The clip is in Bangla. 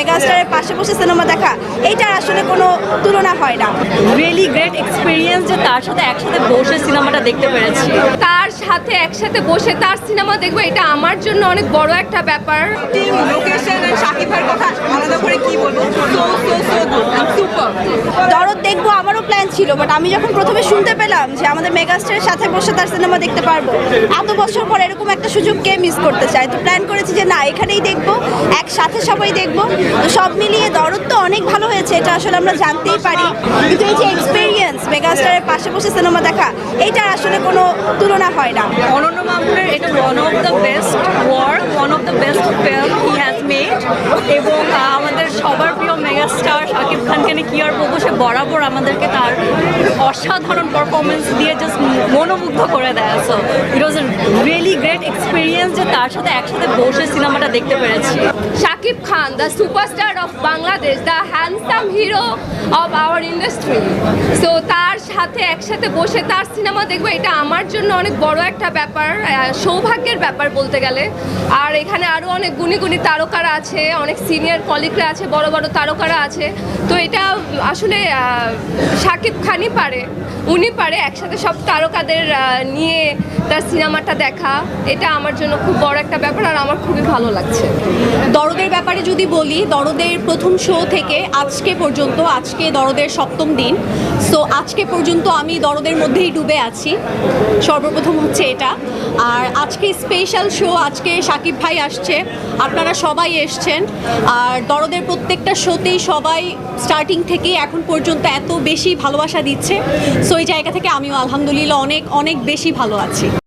মেগাস্টারের পাশে বসে সিনেমা দেখা এইটার আসলে কোনো তুলনা হয় না। রিয়েলি গ্রেট এক্সপিরিয়েন্স যে তার সাথে একসাথে বসে সিনেমাটা দেখতে পেরেছি। তার সাথে একসাথে বসে তার সিনেমা দেখব এটা আমার জন্য অনেক বড় একটা ব্যাপার। টিম লোকেশন এন্ড কথা আলাদা করে কি বলব? সো সো সো সুপার দরদ দেখব আমারও প্ল্যান ছিল বাট আমি যখন প্রথমে শুনতে পেলাম যে আমাদের মেগাস্টারের সাথে বসে তার সিনেমা দেখতে পারব এত বছর পর এরকম একটা সুযোগ কে মিস করতে চায়? তো প্ল্যান করেছি যে না এখানেই দেখব। একসাথে সবাই দেখব। তো সব মিলিয়ে দরদ তো অনেক ভালো হয়েছে, এটা আসলে আমরা জানতেই পারি। কিন্তু এই যে এক্সপিরিয়েন্স মেগাস্টারের পাশে বসে সিনেমা দেখা, এইটার আসলে কোনো তুলনা হয় না। অনন্য মামুনের এটা one of the best work one of the best film he has made এবং আমাদের সবার প্রিয় মেগাস্টার শাকিব খানকে কি আর বলব, সে বরাবর আমাদেরকে তার অসাধারণ পারফরমেন্স দিয়ে জাস্ট মনোমুগ্ধ করে দেয়। So it was a really great experience যে তার সাথে একসাথে বসে সিনেমাটা দেখতে পেরেছি। Shakib Khan the superstar of Bangladesh the handsome hero of our industry so তার সাথে একসাথে বসে তার সিনেমা দেখব, এটা আমার জন্য অনেক বড় একটা ব্যাপার সৌভাগ্যের ব্যাপার বলতে গেলে। আর এখানে আরও অনেক গুণী গুণী তারকারা আছে, অনেক সিনিয়র কলিগরা আছে, বড় বড় তারকারা আছে। তো এটা আসলে শাকিব খানই পারে, উনি পারে একসাথে সব তারকাদের নিয়ে তার সিনেমাটা দেখা। এটা আমার জন্য খুব বড় একটা ব্যাপার আর আমার খুবই ভালো লাগছে। দরদের ব্যাপারে যদি বলি, দরদের প্রথম শো থেকে আজকে পর্যন্ত, আজকে দরদের সপ্তম দিন। সো আজকে পর্যন্ত আমি দরদের মধ্যেই ডুবে আছি। সর্বপ্রথম হচ্ছে এটা। আর আজকে স্পেশাল শো আজকে সাকিব ভাই আসছে। আপনারা সবাই এসছেন। আর দরদের প্রত্যেকটা শোতেই সবাই স্টার্টিং থেকে এখন পর্যন্ত এত বেশি ভালোবাসা দিচ্ছে। সো এই জায়গা থেকে আমিও আলহামদুলিল্লাহ অনেক অনেক বেশি ভালো আছি।